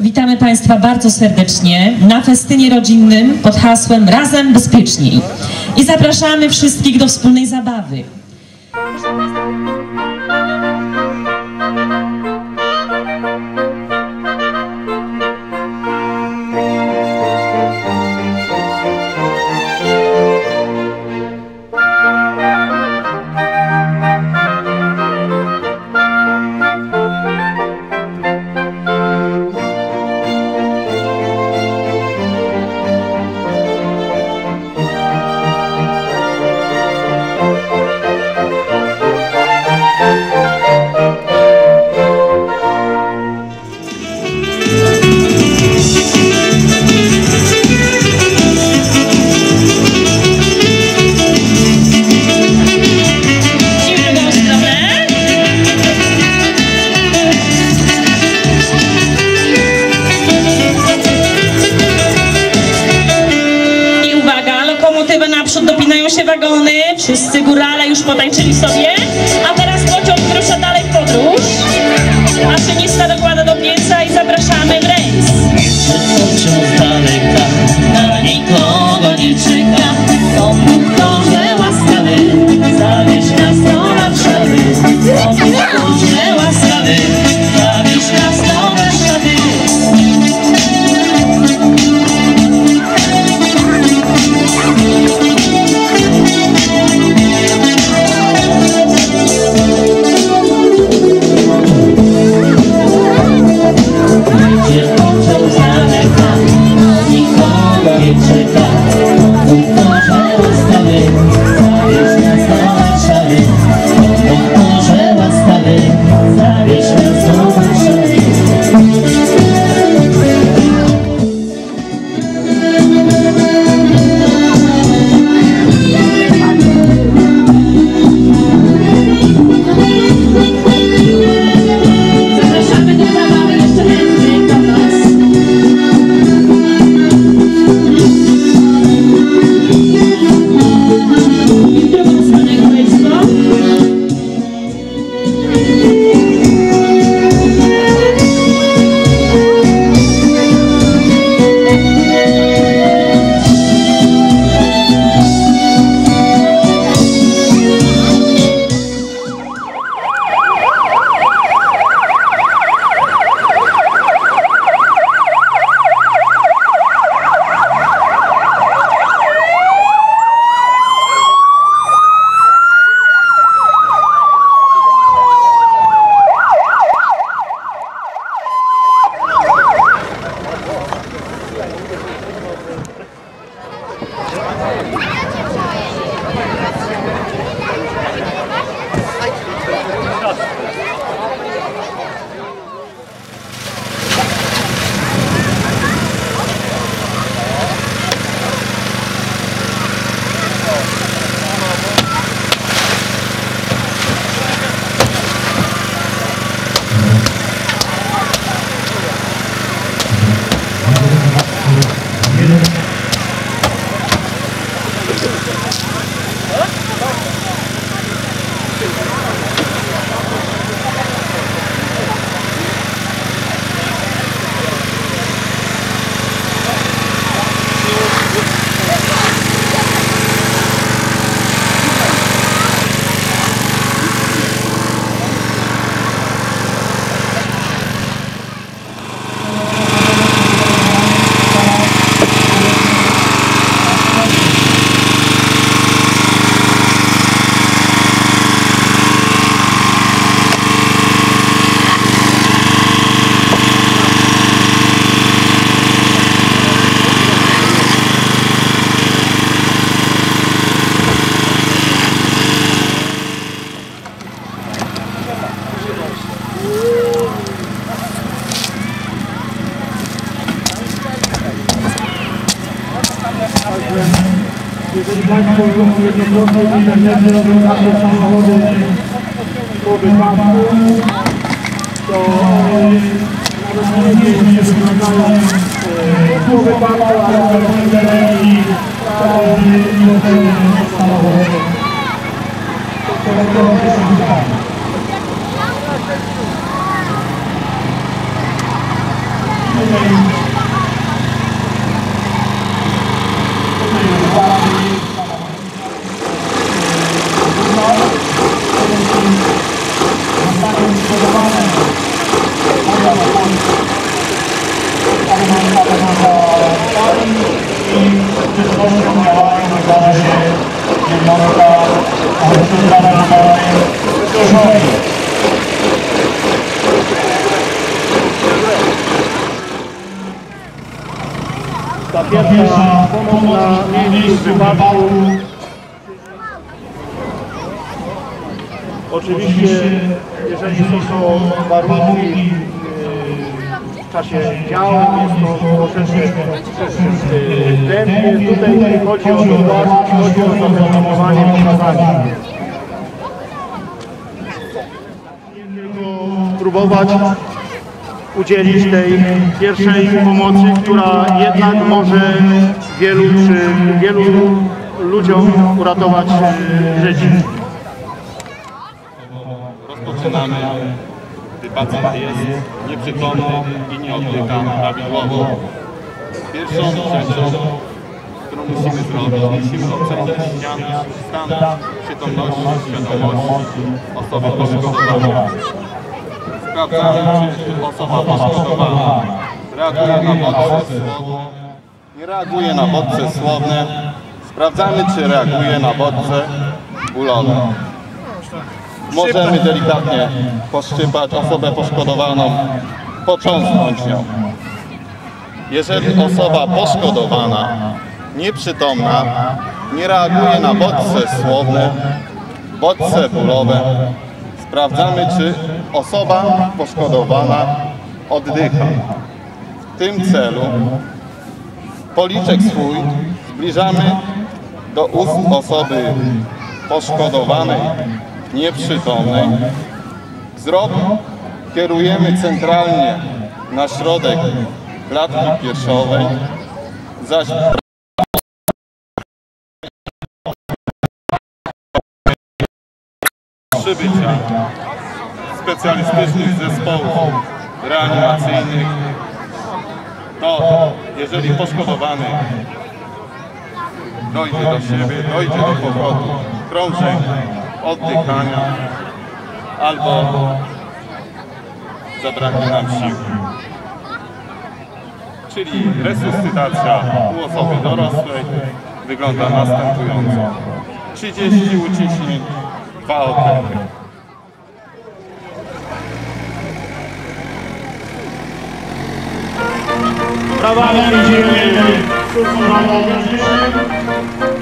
Witamy Państwa bardzo serdecznie na festynie rodzinnym pod hasłem Razem Bezpieczniej. I zapraszamy wszystkich do wspólnej zabawy. Wszyscy górale już potańczyli sobie. Nikogo nie Jeżeli Państwo jednokrotnie w internecie robią takie samochody po wypadku, to nawet nie nie wyglądają e, po wypadku, ale naprawdę i samochody Użytkowym działaniem wykłada się jednostka horyzontalna na terenie Krzyżowej. Ta pierwsza pomoc na miejscu wypadku. Oczywiście, jeżeli są to warunki w czasie działań, jest to troszeczkę tempie. Tutaj nie chodzi o to, chodzi o zaproponowanie pokazania. Próbować udzielić tej pierwszej pomocy, która jednak może wielu czy wielu ludziom uratować życie. Rozpoczynamy, pacjent jest nieprzytomny i nie oddycha prawidłowo. Pierwszą rzeczą, którą musimy zrobić, musimy ocenić stan przytomności, świadomości osoby poszkodowanej. Sprawdzamy, czy osoba poszkodowana reaguje na bodźce słowne, nie reaguje na bodźce słowne. Sprawdzamy, czy reaguje na bodźce bólowe. Możemy delikatnie poszczypać osobę poszkodowaną, począsnąć nią. Jeżeli osoba poszkodowana, nieprzytomna, nie reaguje na bodźce słowne, bodźce bólowe, sprawdzamy, czy osoba poszkodowana oddycha. W tym celu policzek swój zbliżamy do ust osoby poszkodowanej, nieprzytomnej. Wzrok kierujemy centralnie na środek klatki piersiowej, zaś przybycia specjalistycznych zespołów reanimacyjnych, to jeżeli poszkodowany dojdzie do siebie, dojdzie do powrotu krążeń, oddychania albo zabraknie nam sił. Czyli resuscytacja u osoby dorosłej wygląda następująco. 30 uciśnień, dwa oddechy. Brawami idziemy służbą medyczną.